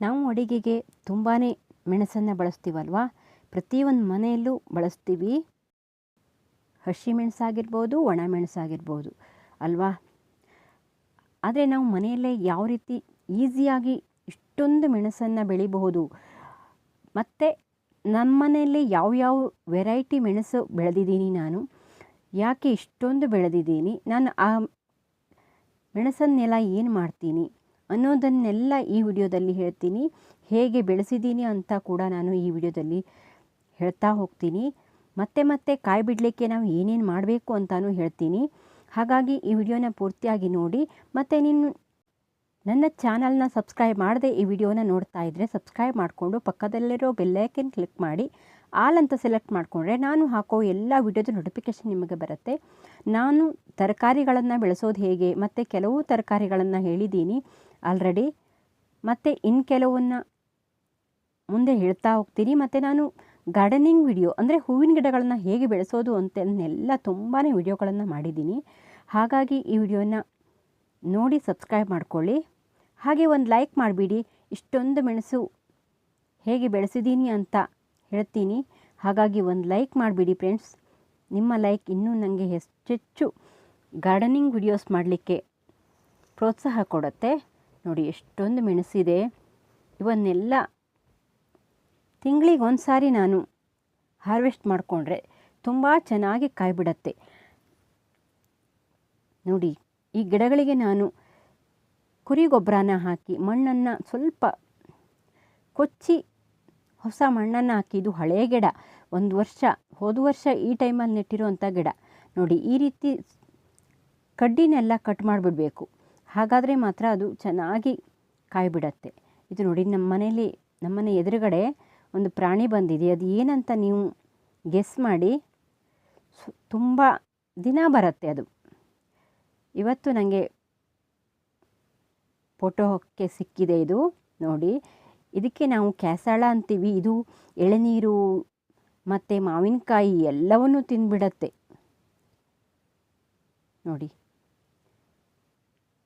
ನಾವು ಅಡುಗೆಗೆ ತುಂಬಾ ಮೆಣಸನ್ನು ಬಳಸ್ತೀವಲ್ವಾ? ಪ್ರತಿಯೊಂದು ಮನೆಯಲ್ಲೂ ಬಳಸ್ತೀವಿ. ಹಸಿ ಮೆಣಸಾಗಿರ್ಬೋದು, ಒಣ ಮೆಣಸಾಗಿರ್ಬೋದು, ಅಲ್ವಾ? ಆದರೆ ನಾವು ಮನೆಯಲ್ಲೇ ಯಾವ ರೀತಿ ಈಸಿಯಾಗಿ ಇಷ್ಟೊಂದು ಮೆಣಸನ್ನು ಬೆಳಿಬಹುದು. ಮತ್ತು ನಮ್ಮ ಮನೆಯಲ್ಲಿ ಯಾವ್ಯಾವ ವೆರೈಟಿ ಮೆಣಸು ಬೆಳೆದಿದ್ದೀನಿ ನಾನು, ಯಾಕೆ ಇಷ್ಟೊಂದು ಬೆಳೆದಿದ್ದೀನಿ, ನಾನು ಆ ಮೆಣಸನ್ನೆಲ್ಲ ಏನು ಮಾಡ್ತೀನಿ? ಅನ್ನೋದನ್ನೆಲ್ಲ ಈ ವಿಡಿಯೋದಲ್ಲಿ ಹೇಳ್ತೀನಿ. ಹೇಗೆ ಬೆಳೆಸಿದ್ದೀನಿ ಅಂತ ಕೂಡ ನಾನು ಈ ವಿಡಿಯೋದಲ್ಲಿ ಹೇಳ್ತಾ ಹೋಗ್ತೀನಿ. ಮತ್ತೆ ಮತ್ತೆ ಕಾಯಿ ಬಿಡಲಿಕ್ಕೆ ನಾವು ಏನೇನು ಮಾಡಬೇಕು ಅಂತಲೂ ಹೇಳ್ತೀನಿ. ಹಾಗಾಗಿ ಈ ವಿಡಿಯೋನ ಪೂರ್ತಿಯಾಗಿ ನೋಡಿ. ಮತ್ತು ನೀನು ನನ್ನ ಚಾನಲ್ನ ಸಬ್ಸ್ಕ್ರೈಬ್ ಮಾಡದೆ ಈ ವಿಡಿಯೋನ ನೋಡ್ತಾ ಇದ್ದರೆ ಸಬ್ಸ್ಕ್ರೈಬ್ ಮಾಡಿಕೊಂಡು ಪಕ್ಕದಲ್ಲಿರೋ ಬೆಲ್ಲೈಕನ್ ಕ್ಲಿಕ್ ಮಾಡಿ. ಆಲ್ ಅಂತ ಸೆಲೆಕ್ಟ್ ಮಾಡಿಕೊಂಡ್ರೆ ನಾನು ಹಾಕೋ ಎಲ್ಲ ವಿಡಿಯೋದ ನೋಟಿಫಿಕೇಷನ್ ನಿಮಗೆ ಬರುತ್ತೆ. ನಾನು ತರಕಾರಿಗಳನ್ನು ಬೆಳೆಸೋದು ಹೇಗೆ, ಮತ್ತು ಕೆಲವು ತರಕಾರಿಗಳನ್ನು ಹೇಳಿದ್ದೀನಿ. ಆಲ್ರೆಡಿ ಮತ್ತು ಇನ್ನು ಕೆಲವನ್ನು ಮುಂದೆ ಹೇಳ್ತಾ ಹೋಗ್ತೀನಿ. ಮತ್ತು ನಾನು ಗಾರ್ಡನಿಂಗ್ ವಿಡಿಯೋ ಅಂದರೆ ಹೂವಿನ ಗಿಡಗಳನ್ನು ಹೇಗೆ ಬೆಳೆಸೋದು ಅಂತನ್ನೆಲ್ಲ ತುಂಬಾ ವಿಡಿಯೋಗಳನ್ನು ಮಾಡಿದ್ದೀನಿ. ಹಾಗಾಗಿ ಈ ವಿಡಿಯೋನ ನೋಡಿ ಸಬ್ಸ್ಕ್ರೈಬ್ ಮಾಡ್ಕೊಳ್ಳಿ. ಹಾಗೆ ಒಂದು ಲೈಕ್ ಮಾಡಿಬಿಡಿ. ಇಷ್ಟೊಂದು ಮೆಣಸು ಹೇಗೆ ಬೆಳೆಸಿದ್ದೀನಿ ಅಂತ ಹೇಳ್ತೀನಿ. ಹಾಗಾಗಿ ಒಂದು ಲೈಕ್ ಮಾಡಿಬಿಡಿ ಫ್ರೆಂಡ್ಸ್ ನಿಮ್ಮ ಲೈಕ್ ಇನ್ನೂ ನನಗೆ ಹೆಚ್ಚೆಚ್ಚು ಗಾರ್ಡನಿಂಗ್ ವಿಡಿಯೋಸ್ ಮಾಡಲಿಕ್ಕೆ ಪ್ರೋತ್ಸಾಹ ಕೊಡುತ್ತೆ. ನೋಡಿ, ಎಷ್ಟೊಂದು ಮೆಣಸಿದೆ. ಇವನ್ನೆಲ್ಲ ತಿಂಗಳಿಗೆ ಒಂದು ಸಾರಿ ನಾನು ಹಾರ್ವೆಸ್ಟ್ ಮಾಡಿಕೊಂಡ್ರೆ ತುಂಬ ಚೆನ್ನಾಗಿ ಕಾಯ್ಬಿಡತ್ತೆ. ನೋಡಿ, ಈ ಗಿಡಗಳಿಗೆ ನಾನು ಕುರಿ ಗೊಬ್ಬರನ ಹಾಕಿ, ಮಣ್ಣನ್ನು ಸ್ವಲ್ಪ ಕೊಚ್ಚಿ ಹೊಸ ಮಣ್ಣನ್ನು ಹಾಕಿ, ಇದು ಹಳೆಯ ಗಿಡ. ಒಂದು ವರ್ಷ, ಹೋದ ವರ್ಷ ಈ ಟೈಮಲ್ಲಿ ನೆಟ್ಟಿರುವಂಥ ಗಿಡ. ನೋಡಿ, ಈ ರೀತಿ ಕಡ್ಡಿನೆಲ್ಲ ಕಟ್ ಮಾಡಿಬಿಡಬೇಕು. ಹಾಗಾದರೆ ಮಾತ್ರ ಅದು ಚೆನ್ನಾಗಿ ಕಾಯಿ ಬಿಡತ್ತೆ ಇದು ನೋಡಿ ನಮ್ಮ ಮನೆಯಲ್ಲಿ ನಮ್ಮನೆ ಎದುರುಗಡೆ ಒಂದು ಪ್ರಾಣಿ ಬಂದಿದೆ. ಅದು ಏನಂತ ನೀವು ಗೆಸ್ ಮಾಡಿ ತುಂಬ ದಿನ ಬರುತ್ತೆ ಅದು. ಇವತ್ತು ನನಗೆ ಫೋಟೋಕ್ಕೆ ಸಿಕ್ಕಿದೆ ಇದು, ನೋಡಿ. ಇದಕ್ಕೆ ನಾವು ಕ್ಯಾಸಾಳ ಅಂತೀವಿ. ಇದು ಎಳೆನೀರು ಮತ್ತು ಮಾವಿನಕಾಯಿ ಎಲ್ಲವನ್ನೂ ತಿಂದುಬಿಡತ್ತೆ. ನೋಡಿ.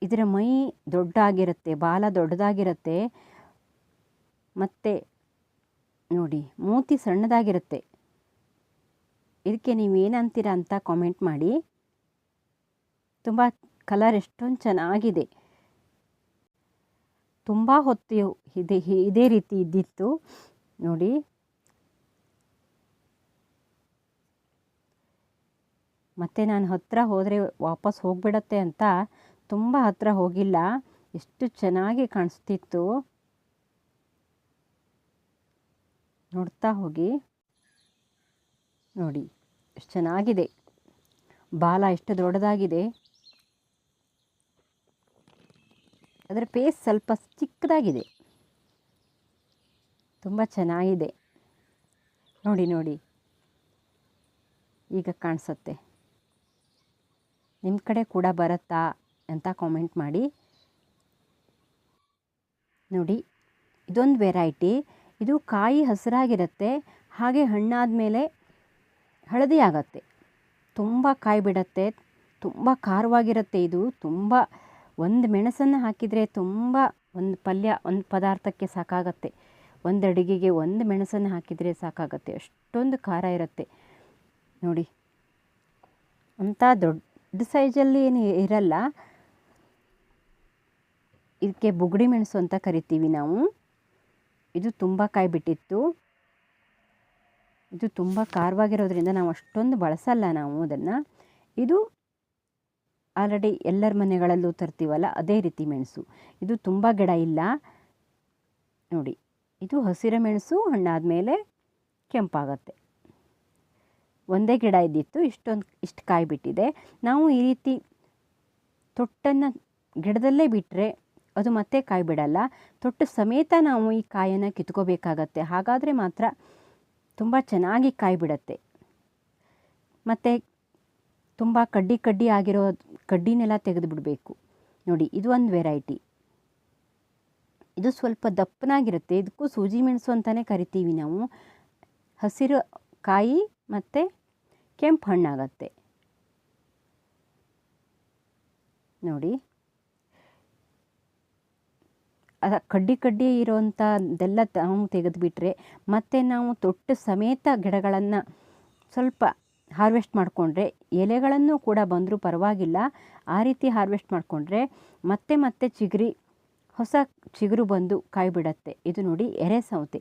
ಇದರ ಮೈ ದೊಡ್ಡಾಗಿರುತ್ತೆ, ಬಾಲ ದೊಡ್ಡದಾಗಿರುತ್ತೆ. ಮತ್ತು ನೋಡಿ, ಮೂತಿ ಸಣ್ಣದಾಗಿರುತ್ತೆ. ಇದಕ್ಕೆ ನೀವು ಏನಂತೀರ ಅಂತ ಕಾಮೆಂಟ್ ಮಾಡಿ. ತುಂಬ ಕಲರ್ ಎಷ್ಟೊಂದು ಚೆನ್ನಾಗಿದೆ. ತುಂಬ ಹೊತ್ತು ಇದೆ, ಇದೇ ರೀತಿ ಇದ್ದಿತ್ತು. ನೋಡಿ. ಮತ್ತೆ ನಾನು ಹತ್ತಿರ ಹೋದರೆ ವಾಪಸ್ ಹೋಗಿಬಿಡತ್ತೆ ಅಂತ ತುಂಬ ಹತ್ತಿರ ಹೋಗಿಲ್ಲ. ಎಷ್ಟು ಚೆನ್ನಾಗಿ ಕಾಣಿಸ್ತಿತ್ತು. ನೋಡ್ತಾ ಹೋಗಿ. ನೋಡಿ, ಎಷ್ಟು ಚೆನ್ನಾಗಿದೆ. ಬಾಲ ಎಷ್ಟು ದೊಡ್ಡದಾಗಿದೆ. ಅದರ ಪೇಸ್ ಸ್ವಲ್ಪ ಚಿಕ್ಕದಾಗಿದೆ. ತುಂಬ ಚೆನ್ನಾಗಿದೆ. ನೋಡಿ ನೋಡಿ. ಈಗ ಕಾಣಿಸುತ್ತೆ. ನಿಮ್ಮ ಕಡೆ ಕೂಡ ಬರುತ್ತಾ? ಅಂತ ಕಾಮೆಂಟ್ ಮಾಡಿ. ನೋಡಿ, ಇದೊಂದು ವೆರೈಟಿ ಇದು ಕಾಯಿ ಹಸಿರಾಗಿರುತ್ತೆ, ಹಾಗೆ ಹಣ್ಣಾದ ಮೇಲೆ ಹಳದಿ ಆಗತ್ತೆ ತುಂಬ ಕಾಯಿ ಬಿಡತ್ತೆ, ತುಂಬ ಖಾರವಾಗಿರುತ್ತೆ ಇದು. ತುಂಬ ಒಂದು ಮೆಣಸನ್ನು ಹಾಕಿದರೆ ತುಂಬ ಒಂದು ಪಲ್ಯ, ಒಂದು ಪದಾರ್ಥಕ್ಕೆ ಸಾಕಾಗತ್ತೆ. ಒಂದು ಅಡುಗೆಗೆ ಒಂದು ಮೆಣಸನ್ನು ಹಾಕಿದರೆ ಸಾಕಾಗತ್ತೆ. ಅಷ್ಟೊಂದು ಖಾರ ಇರುತ್ತೆ. ನೋಡಿ, ಅಂಥ ದೊಡ್ಡ ಸೈಜಲ್ಲಿ ಏನು ಇರಲ್ಲ. ಇದಕ್ಕೆ ಬುಗುಡಿ ಮೆಣಸು ಅಂತ ಕರಿತೀವಿ ನಾವು. ಇದು ತುಂಬ ಕಾಯಿ ಬಿಟ್ಟಿತ್ತು ಇದು ತುಂಬ ಖಾರವಾಗಿರೋದ್ರಿಂದ ನಾವು ಅಷ್ಟೊಂದು ಬಳಸಲ್ಲ ನಾವು ಅದನ್ನು. ಇದು ಆಲ್ರೆಡಿ ಎಲ್ಲರ ಮನೆಗಳಲ್ಲೂ ತರ್ತೀವಲ್ಲ, ಅದೇ ರೀತಿ ಮೆಣಸು. ಇದು ತುಂಬ ಗಿಡ ಇಲ್ಲ. ನೋಡಿ, ಇದು ಹಸಿರು ಮೆಣಸು ಹಣ್ಣಾದ ಮೇಲೆ ಕೆಂಪಾಗತ್ತೆ. ಒಂದೇ ಗಿಡ ಇದ್ದಿತ್ತು, ಇಷ್ಟೊಂದು, ಇಷ್ಟು ಕಾಯಿ ಬಿಟ್ಟಿದೆ ನಾವು ಈ ರೀತಿ ತೊಟ್ಟನ್ನು ಗಿಡದಲ್ಲೇ ಬಿಟ್ಟರೆ ಅದು ಮತ್ತೆ ಕಾಯಿ ಬಿಡಲ್ಲ. ತೊಟ್ಟು ಸಮೇತ ನಾವು ಈ ಕಾಯನ್ನು ಕಿತ್ಕೋಬೇಕಾಗತ್ತೆ. ಹಾಗಾದರೆ ಮಾತ್ರ ತುಂಬ ಚೆನ್ನಾಗಿ ಕಾಯಿ ಬಿಡತ್ತೆ. ಮತ್ತು ತುಂಬ ಕಡ್ಡಿ ಕಡ್ಡಿ ಆಗಿರೋ ಕಡ್ಡಿನೆಲ್ಲ ತೆಗೆದು ಬಿಡಬೇಕು. ನೋಡಿ, ಇದು ಒಂದು ವೆರೈಟಿ ಇದು ಸ್ವಲ್ಪ ದಪ್ಪನಾಗಿರುತ್ತೆ. ಇದಕ್ಕೂ ಸೂಜಿ ಮೆಣಸು ಅಂತಲೇ ಕರಿತೀವಿ ನಾವು. ಹಸಿರು ಕಾಯಿ ಮತ್ತು ಕೆಂಪು ಹಣ್ಣಾಗತ್ತೆ. ನೋಡಿ. ಅದ ಕಡ್ಡಿ ಕಡ್ಡಿ ಇರೋವಂಥದ್ದೆಲ್ಲ ನಾವು ತೆಗೆದುಬಿಟ್ರೆ ಮತ್ತೆ ನಾವು ತೊಟ್ಟು ಸಮೇತ ಗಿಡಗಳನ್ನು ಸ್ವಲ್ಪ ಹಾರ್ವೆಸ್ಟ್ ಮಾಡಿಕೊಂಡ್ರೆ ಎಲೆಗಳನ್ನು ಕೂಡ ಬಂದರೂ ಪರವಾಗಿಲ್ಲ. ಆ ರೀತಿ ಹಾರ್ವೆಸ್ಟ್ ಮಾಡಿಕೊಂಡ್ರೆ ಮತ್ತೆ ಮತ್ತೆ ಚಿಗುರಿ, ಹೊಸ ಚಿಗುರು ಬಂದು ಕಾಯಿ ಬಿಡತ್ತೆ ಇದು ನೋಡಿ ಎರೆ ಸೌತೆ.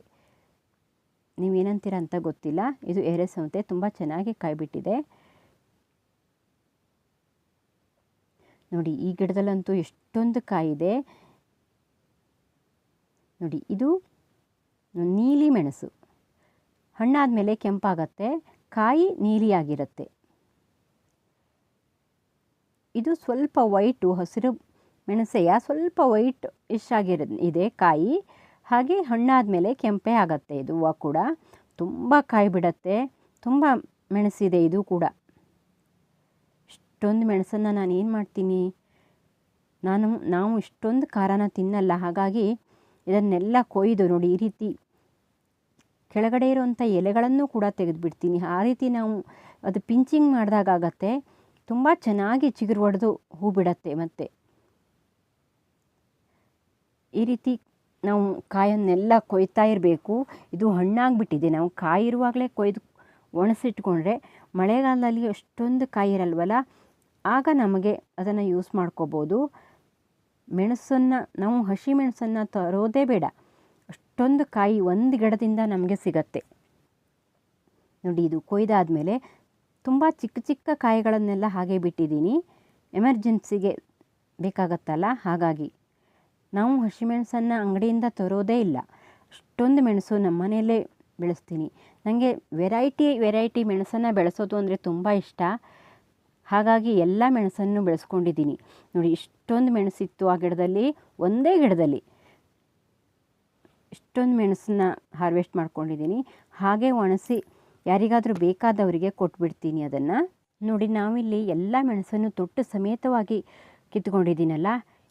ನೀವೇನಂತೀರ ಅಂತ ಗೊತ್ತಿಲ್ಲ. ಇದು ಎರೆ ಸೌತೆ. ತುಂಬ ಚೆನ್ನಾಗಿ ಕಾಯಿಬಿಟ್ಟಿದೆ. ನೋಡಿ ಈ ಗಿಡದಲ್ಲಂತೂ ಎಷ್ಟೊಂದು ಕಾಯಿದೆ. ನೋಡಿ, ಇದು ನೀಲಿ ಮೆಣಸು. ಹಣ್ಣಾದ ಮೇಲೆ ಕೆಂಪಾಗತ್ತೆ, ಕಾಯಿ ನೀಲಿಯಾಗಿರುತ್ತೆ. ಇದು ಸ್ವಲ್ಪ ವೈಟು, ಹಸಿರು ಮೆಣಸೆಯ ಸ್ವಲ್ಪ ವೈಟ್ ಇಶ್ ಆಗಿರ ಇದೆ ಕಾಯಿ. ಹಾಗೆ ಹಣ್ಣಾದ ಮೇಲೆ ಕೆಂಪೇ ಆಗತ್ತೆ ಇದು ಹೂವು ಕೂಡ. ತುಂಬ ಕಾಯಿ ಬಿಡತ್ತೆ, ತುಂಬ ಮೆಣಸಿದೆ ಇದು ಕೂಡ. ಇಷ್ಟೊಂದು ಮೆಣಸನ್ನು ನಾನು ಏನು ಮಾಡ್ತೀನಿ? ನಾನು, ನಾವು ಇಷ್ಟೊಂದು ಖಾರನ ತಿನ್ನಲ್ಲ, ಹಾಗಾಗಿ ಇದನ್ನೆಲ್ಲ ಕೊಯ್ದು ನೋಡಿ ಈ ರೀತಿ ಕೆಳಗಡೆ ಇರುವಂಥ ಎಲೆಗಳನ್ನು ಕೂಡ ತೆಗೆದುಬಿಡ್ತೀನಿ. ಆ ರೀತಿ ನಾವು ಅದು ಪಿಂಚಿಂಗ್ ಮಾಡಿದಾಗ ಆಗತ್ತೆ. ತುಂಬ ಚೆನ್ನಾಗಿ ಚಿಗುರು ಹೊಡೆದು ಹೂ ಬಿಡತ್ತೆ ಮತ್ತೆ. ಈ ರೀತಿ ನಾವು ಕಾಯನ್ನೆಲ್ಲ ಕೊಯ್ತಾ ಇರಬೇಕು. ಇದು ಹಣ್ಣಾಗಿಬಿಟ್ಟಿದೆ. ನಾವು ಕಾಯಿ ಇರುವಾಗಲೇ ಕೊಯ್ದು ಒಣಸಿಟ್ಕೊಂಡ್ರೆ ಮಳೆಗಾಲದಲ್ಲಿ ಅಷ್ಟೊಂದು ಕಾಯಿ ಇರಲ್ವಲ್ಲ ಆಗ ನಮಗೆ ಅದನ್ನು ಯೂಸ್ ಮಾಡ್ಕೋಬೋದು. ಮೆಣಸನ್ನು, ನಾವು ಹಸಿ ಮೆಣಸನ್ನು ತರೋದೇ ಬೇಡ. ಅಷ್ಟೊಂದು ಕಾಯಿ ಒಂದು ಗಿಡದಿಂದ ನಮಗೆ ಸಿಗತ್ತೆ. ನೋಡಿ, ಇದು ಕೊಯ್ದಾದ ಮೇಲೆ ತುಂಬ ಚಿಕ್ಕ ಚಿಕ್ಕ ಕಾಯಿಗಳನ್ನೆಲ್ಲ ಹಾಗೆ ಬಿಟ್ಟಿದ್ದೀನಿ. ಎಮರ್ಜೆನ್ಸಿಗೆ ಬೇಕಾಗತ್ತಲ್ಲ, ಹಾಗಾಗಿ. ನಾವು ಹಸಿಮೆಣಸನ್ನು ಅಂಗಡಿಯಿಂದ ತರೋದೇ ಇಲ್ಲ. ಅಷ್ಟೊಂದು ಮೆಣಸು ನಮ್ಮ ಮನೆಯಲ್ಲೇ ಬೆಳೆಸ್ತೀನಿ. ನನಗೆ ವೆರೈಟಿ ವೆರೈಟಿ ಮೆಣಸನ್ನು ಬೆಳೆಸೋದು ಅಂದರೆ ತುಂಬ ಇಷ್ಟ. ಹಾಗಾಗಿ ಎಲ್ಲ ಮೆಣಸನ್ನು ಬೆಳೆಸ್ಕೊಂಡಿದ್ದೀನಿ. ನೋಡಿ, ಇಷ್ಟೊಂದು ಮೆಣಸಿತ್ತು ಆ ಗಿಡದಲ್ಲಿ, ಒಂದೇ ಗಿಡದಲ್ಲಿ. ಇಷ್ಟೊಂದು ಮೆಣಸನ್ನ ಹಾರ್ವೆಸ್ಟ್ ಮಾಡ್ಕೊಂಡಿದ್ದೀನಿ. ಹಾಗೆ ಒಣಸಿ, ಯಾರಿಗಾದರೂ ಬೇಕಾದವರಿಗೆ ಕೊಟ್ಬಿಡ್ತೀನಿ ಅದನ್ನು. ನೋಡಿ, ನಾವಿಲ್ಲಿ ಎಲ್ಲ ಮೆಣಸನ್ನು ತೊಟ್ಟು ಸಮೇತವಾಗಿ ಕಿತ್ಕೊಂಡಿದ್ದೀನಲ್ಲ,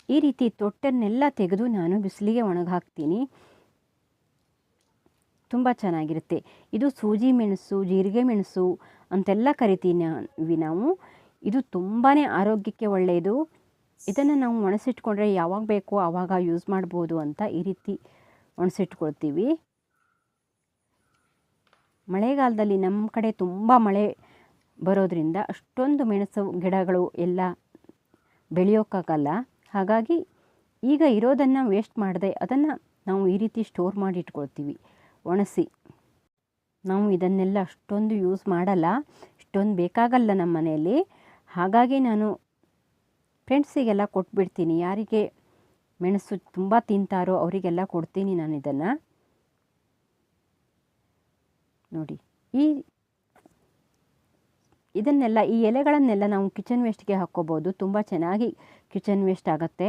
ಈ ರೀತಿ ತೊಟ್ಟನ್ನೆಲ್ಲ ತೆಗೆದು ನಾನು ಬಿಸಿಲಿಗೆ ಒಣಗಾಕ್ತೀನಿ ತುಂಬ ಚೆನ್ನಾಗಿರುತ್ತೆ. ಇದು ಸೂಜಿ ಮೆಣಸು, ಜೀರಿಗೆ ಮೆಣಸು ಅಂತೆಲ್ಲ ಕರಿತೀನಿ ನಾವು. ಇದು ತುಂಬಾ ಆರೋಗ್ಯಕ್ಕೆ ಒಳ್ಳೆಯದು ಇದನ್ನು ನಾವು ಒಣಸಿಟ್ಕೊಂಡ್ರೆ ಯಾವಾಗ ಬೇಕೋ ಆವಾಗ ಯೂಸ್ ಮಾಡ್ಬೋದು ಅಂತ ಈ ರೀತಿ ಒಣಸಿಟ್ಕೊಳ್ತೀವಿ. ಮಳೆಗಾಲದಲ್ಲಿ ನಮ್ಮ ಕಡೆ ತುಂಬ ಮಳೆ ಬರೋದ್ರಿಂದ ಅಷ್ಟೊಂದು ಮೆಣಸು ಗಿಡಗಳು ಎಲ್ಲ ಬೆಳೆಯೋಕ್ಕಾಗಲ್ಲ. ಹಾಗಾಗಿ ಈಗ ಇರೋದನ್ನು ವೇಸ್ಟ್ ಮಾಡದೆ ಅದನ್ನು ನಾವು ಈ ರೀತಿ ಸ್ಟೋರ್ ಮಾಡಿ ಇಟ್ಕೊಳ್ತೀವಿ ಒಣಸಿ. ನಾವು ಇದನ್ನೆಲ್ಲ ಅಷ್ಟೊಂದು ಯೂಸ್ ಮಾಡಲ್ಲ. ಇಷ್ಟೊಂದು ಬೇಕಾಗಲ್ಲ ನಮ್ಮ ಮನೆಯಲ್ಲಿ ಹಾಗಾಗಿ ನಾನು ಫ್ರೆಂಡ್ಸಿಗೆಲ್ಲ ಕೊಟ್ಬಿಡ್ತೀನಿ. ಯಾರಿಗೆ ಮೆಣಸು ತುಂಬ ತಿಂತಾರೋ ಅವರಿಗೆಲ್ಲ ಕೊಡ್ತೀನಿ ನಾನು ಇದನ್ನು. ನೋಡಿ, ಈ ಇದನ್ನೆಲ್ಲ, ಈ ಎಲೆಗಳನ್ನೆಲ್ಲ ನಾವು ಕಿಚನ್ ವೇಸ್ಟ್ಗೆ ಹಾಕ್ಕೋಬೋದು. ತುಂಬ ಚೆನ್ನಾಗಿ ಕಿಚನ್ ವೇಸ್ಟ್ ಆಗುತ್ತೆ.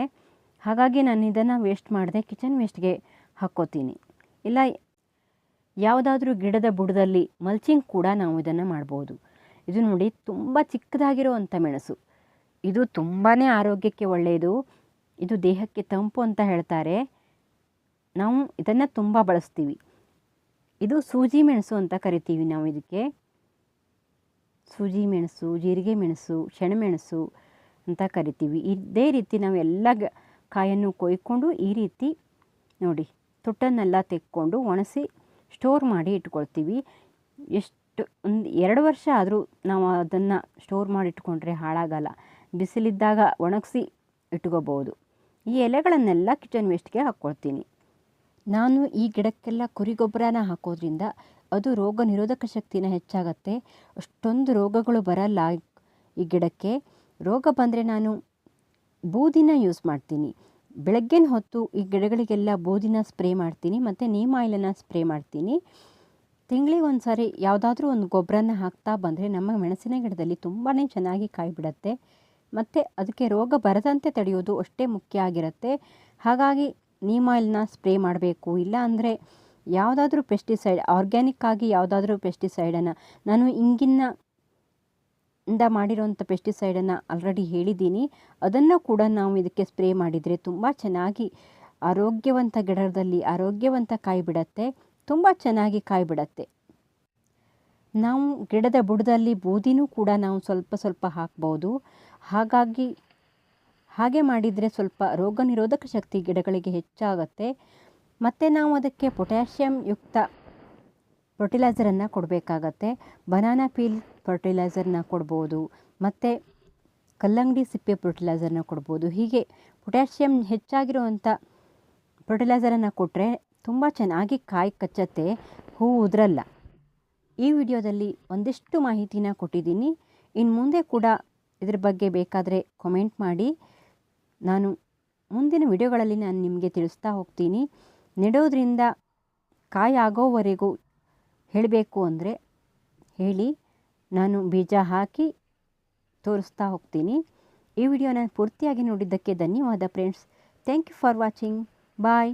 ಹಾಗಾಗಿ ನಾನು ಇದನ್ನು ವೇಸ್ಟ್ ಮಾಡದೆ ಕಿಚನ್ ವೇಸ್ಟ್ಗೆ ಹಾಕ್ಕೋತೀನಿ. ಇಲ್ಲ, ಯಾವುದಾದ್ರೂ ಗಿಡದ ಬುಡದಲ್ಲಿ ಮಲ್ಚಿಂಗ್ ಕೂಡ ನಾವು ಇದನ್ನು ಮಾಡ್ಬೋದು. ಇದು ನೋಡಿ ತುಂಬ ಚಿಕ್ಕದಾಗಿರುವಂಥ ಮೆಣಸು. ಇದು ತುಂಬಾ ಆರೋಗ್ಯಕ್ಕೆ ಒಳ್ಳೆಯದು. ಇದು ದೇಹಕ್ಕೆ ತಂಪು ಅಂತ ಹೇಳ್ತಾರೆ. ನಾವು ಇದನ್ನು ತುಂಬ ಬಳಸ್ತೀವಿ. ಇದು ಸೂಜಿ ಮೆಣಸು ಅಂತ ಕರಿತೀವಿ ನಾವು ಇದಕ್ಕೆ. ಸೂಜಿ ಮೆಣಸು, ಜೀರಿಗೆ ಮೆಣಸು ಶೆಣಮೆಣಸು ಅಂತ ಕರಿತೀವಿ. ಇದೇ ರೀತಿ ನಾವು ಎಲ್ಲ ಕಾಯನ್ನು ಕೊಯ್ಕೊಂಡು ಈ ರೀತಿ ನೋಡಿ, ತುಟ್ಟನ್ನೆಲ್ಲ ತೆಕ್ಕೊಂಡು ಒಣಸಿ, ಸ್ಟೋರ್ ಮಾಡಿ ಇಟ್ಕೊಳ್ತೀವಿ. ಎಷ್ಟು ಒಂದು ಎರಡು ವರ್ಷ ಆದರೂ ನಾವು ಅದನ್ನು ಸ್ಟೋರ್ ಮಾಡಿ ಇಟ್ಕೊಂಡ್ರೆ ಹಾಳಾಗಲ್ಲ. ಬಿಸಿಲಿದ್ದಾಗ ಒಣಗಿಸಿ ಇಟ್ಕೋಬೋದು. ಈ ಎಲೆಗಳನ್ನೆಲ್ಲ ಕಿಚನ್ ವೇಸ್ಟ್ಗೆ ಹಾಕ್ಕೊಳ್ತೀನಿ ನಾನು ಈ ಗಿಡಕ್ಕೆಲ್ಲ ಕುರಿ ಗೊಬ್ಬರನ ಹಾಕೋದ್ರಿಂದ ಅದು ರೋಗ ನಿರೋಧಕ ಶಕ್ತಿನ ಹೆಚ್ಚಾಗತ್ತೆ. ಅಷ್ಟೊಂದು ರೋಗಗಳು ಬರಲ್ಲ ಈ ಗಿಡಕ್ಕೆ. ರೋಗ ಬಂದರೆ ನಾನು ಬೂದಿನ ಯೂಸ್ ಮಾಡ್ತೀನಿ. ಬೆಳಗ್ಗಿನ ಹೊತ್ತು ಈ ಗಿಡಗಳಿಗೆಲ್ಲ ಬೂದಿನ ಸ್ಪ್ರೇ ಮಾಡ್ತೀನಿ, ಮತ್ತು ನೀಮ್ ಆಯಿಲನ್ನು ಸ್ಪ್ರೇ ಮಾಡ್ತೀನಿ. ತಿಂಗಳಿಗೆ ಒಂದು ಸಾರಿ ಯಾವುದಾದ್ರೂ ಒಂದು ಗೊಬ್ಬರನ ಹಾಕ್ತಾ ಬಂದರೆ ನಮ್ಮ ಮೆಣಸಿನ ಗಿಡದಲ್ಲಿ ತುಂಬಾ ಚೆನ್ನಾಗಿ ಕಾಯಿ ಬಿಡುತ್ತೆ ಮತ್ತು ಅದಕ್ಕೆ ರೋಗ ಬರದಂತೆ ತಡೆಯೋದು ಅಷ್ಟೇ ಮುಖ್ಯ ಆಗಿರುತ್ತೆ. ಹಾಗಾಗಿ ನೀಮ್ ಆಯಿಲ್ನ ಸ್ಪ್ರೇ ಮಾಡಬೇಕು. ಇಲ್ಲ ಅಂದರೆ ಯಾವುದಾದ್ರೂ ಪೆಸ್ಟಿಸೈಡ್ ಆರ್ಗ್ಯಾನಿಕ್ ಆಗಿ ಯಾವುದಾದ್ರೂ ಪೆಸ್ಟಿಸೈಡನ್ನು ನಾನು ಇಂಗಿನ ಇಂದ ಮಾಡಿರೋಂಥ ಪೆಸ್ಟಿಸೈಡನ್ನು ಆಲ್ರೆಡಿ ಹೇಳಿದ್ದೀನಿ. ಅದನ್ನು ಕೂಡ ನಾವು ಇದಕ್ಕೆ ಸ್ಪ್ರೇ ಮಾಡಿದರೆ ತುಂಬ ಚೆನ್ನಾಗಿ ಆರೋಗ್ಯವಂತ ಗಿಡದಲ್ಲಿ ಆರೋಗ್ಯವಂತ ಕಾಯಿ ಬಿಡತ್ತೆ ತುಂಬ ಚೆನ್ನಾಗಿ ಕಾಯಿ ಬಿಡತ್ತೆ ನಾವು ಗಿಡದ ಬುಡದಲ್ಲಿ ಬೂದಿನೂ ಕೂಡ ನಾವು ಸ್ವಲ್ಪ ಸ್ವಲ್ಪ ಹಾಕ್ಬೋದು. ಹಾಗಾಗಿ ಹಾಗೆ ಮಾಡಿದರೆ ಸ್ವಲ್ಪ ರೋಗ ನಿರೋಧಕ ಶಕ್ತಿ ಗಿಡಗಳಿಗೆ ಹೆಚ್ಚಾಗುತ್ತೆ. ಮತ್ತು ನಾವು ಅದಕ್ಕೆ ಪೊಟ್ಯಾಷಿಯಂ ಯುಕ್ತ ಫರ್ಟಿಲೈಸರನ್ನು ಕೊಡಬೇಕಾಗತ್ತೆ. ಬನಾನಾ ಪೀಲ್ ಫರ್ಟಿಲೈಸರ್ನ ಕೊಡ್ಬೋದು. ಮತ್ತು ಕಲ್ಲಂಗಡಿ ಸಿಪ್ಪೆ ಫರ್ಟಿಲೈಸರ್ನ ಕೊಡ್ಬೋದು. ಹೀಗೆ ಪೊಟ್ಯಾಷಿಯಂ ಹೆಚ್ಚಾಗಿರುವಂಥ ಫರ್ಟಿಲೈಸರನ್ನು ಕೊಟ್ಟರೆ ತುಂಬ ಚೆನ್ನಾಗಿ ಕಾಯಿ ಕಚ್ಚತ್ತೆ, ಹೂ ಉದ್ರಲ್ಲ. ಈ ವಿಡಿಯೋದಲ್ಲಿ ಒಂದಿಷ್ಟು ಮಾಹಿತಿನ ಕೊಟ್ಟಿದ್ದೀನಿ. ಇನ್ನು ಮುಂದೆ ಕೂಡ ಇದ್ರ ಬಗ್ಗೆ ಬೇಕಾದರೆ ಕಾಮೆಂಟ್ ಮಾಡಿ. ನಾನು ಮುಂದಿನ ವಿಡಿಯೋಗಳಲ್ಲಿ ನಾನು ನಿಮಗೆ ತಿಳಿಸ್ತಾ ಹೋಗ್ತೀನಿ. ನೆಡೋದ್ರಿಂದ ಕಾಯಿ ಆಗೋವರೆಗೂ ಹೇಳಬೇಕು ಅಂದರೆ ಹೇಳಿ. ನಾನು ಬೀಜ ಹಾಕಿ ತೋರಿಸ್ತಾ ಹೋಗ್ತೀನಿ. ಈ ವಿಡಿಯೋನ ಪೂರ್ತಿಯಾಗಿ ನೋಡಿದ್ದಕ್ಕೆ ಧನ್ಯವಾದ friends thank you for watching bye